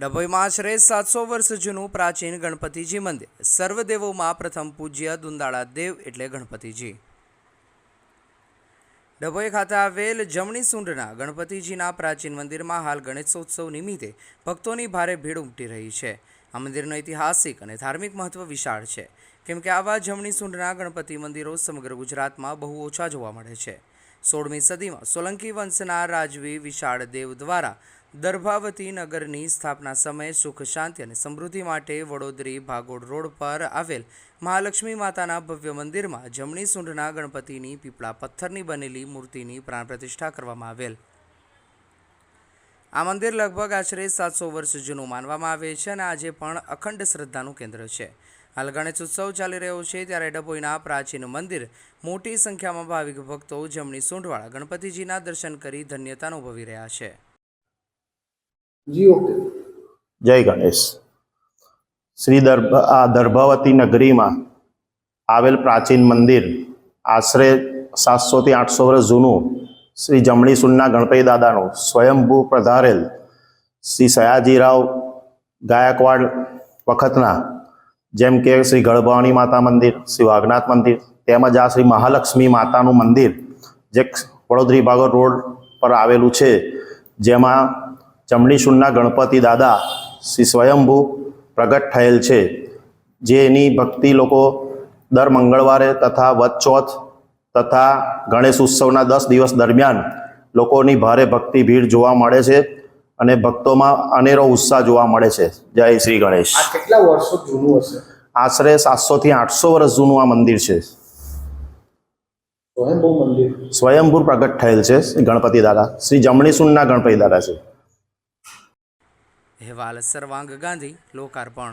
ડભોઈમાં આશરે સાતસો વર્ષ જૂનું પ્રાચીન ગણપતિજી મંદિર. સર્વદેવોમાં પ્રથમ પૂજ્ય દુંદાળા દેવ એટલે ગણપતિજી. ડભોઈ ખાતે આવેલ જમણી સુંડના ગણપતિજીના પ્રાચીન મંદિરમાં હાલ ગણેશોત્સવ નિમિત્તે ભક્તોની ભારે ભીડ ઉમટી રહી છે. આ મંદિરનો ઐતિહાસિક અને ધાર્મિક મહત્વ વિશાળ છે. કેમ કે આવા જમણી સુંડના ગણપતિ મંદિરો સમગ્ર ગુજરાતમાં બહુ ઓછા જોવા મળે છે. સોળમી સદીમાં સોલંકી વંશના રાજવી વિશાળ દેવ દ્વારા દર્ભાવતી નગરની સ્થાપના સમયે સુખ, શાંતિ અને સમૃદ્ધિ માટે વડોદરી ભાગોળ રોડ પર આવેલ મહાલક્ષ્મી માતાના ભવ્ય મંદિરમાં જમણી સૂંઢના ગણપતિની પીપળા પથ્થરની બનેલી મૂર્તિની પ્રાણ પ્રતિષ્ઠા કરવામાં આવેલ. આ મંદિર લગભગ આશરે સાતસો વર્ષ જૂનું માનવામાં આવે છે અને આજે પણ અખંડ શ્રદ્ધાનું કેન્દ્ર છે. હાલ ગણેશ ઉત્સવ ચાલી રહ્યો છે ત્યારે ડભોઈના પ્રાચીન મંદિર મોટી સંખ્યામાં ભાવિક ભક્તો જમણી સૂંઢવાળા ગણપતિજીના દર્શન કરી ધન્યતા અનુભવી રહ્યા છે. જી ઓકે. જય ગણેશ. શ્રી દર્ભ આ દર્ભાવતી નગરીમાં આવેલ પ્રાચીન મંદિર આશરે સાતસોથી આઠસો વર્ષ જૂનું શ્રી જમણી સુનના ગણપતિ દાદાનું સ્વયંભૂ પધારેલ શ્રી સયાજીરાવ ગાયકવાડ વખતના જેમ કે શ્રી ગળભવાની માતા મંદિર, શ્રી વાઘનાથ મંદિર, તેમજ આ શ્રી મહાલક્ષ્મી માતાનું મંદિર, જે વડોદરી ભાગોળ રોડ પર આવેલું છે, જેમાં ચમડીસુરના ગણપતિ દાદા શ્રી સ્વયંભૂ પ્રગટ થયેલ છે. જેની ભક્તિ લોકો દર મંગળવારે તથા વચોથ તથા ગણેશ ઉત્સવના દસ દિવસ દરમિયાન લોકોની ભારે ભક્તિ ભીડ જોવા મળે છે. અને ભક્તોમાં અનેરો ઉત્સાહ જોવા મળે છે. જય શ્રી ગણેશ. કેટલા વર્ષો જૂનું હશે? આશરે સાતસોથી આઠસો વર્ષ જૂનું આ મંદિર છે. સ્વયંભૂ પ્રગટ થયેલ છે ગણપતિ દાદા. શ્રી જમણી ના ગણપતિ દાદા છે. અહેવાલ સર્વાંગ ગાંધી લોકાર્પણ.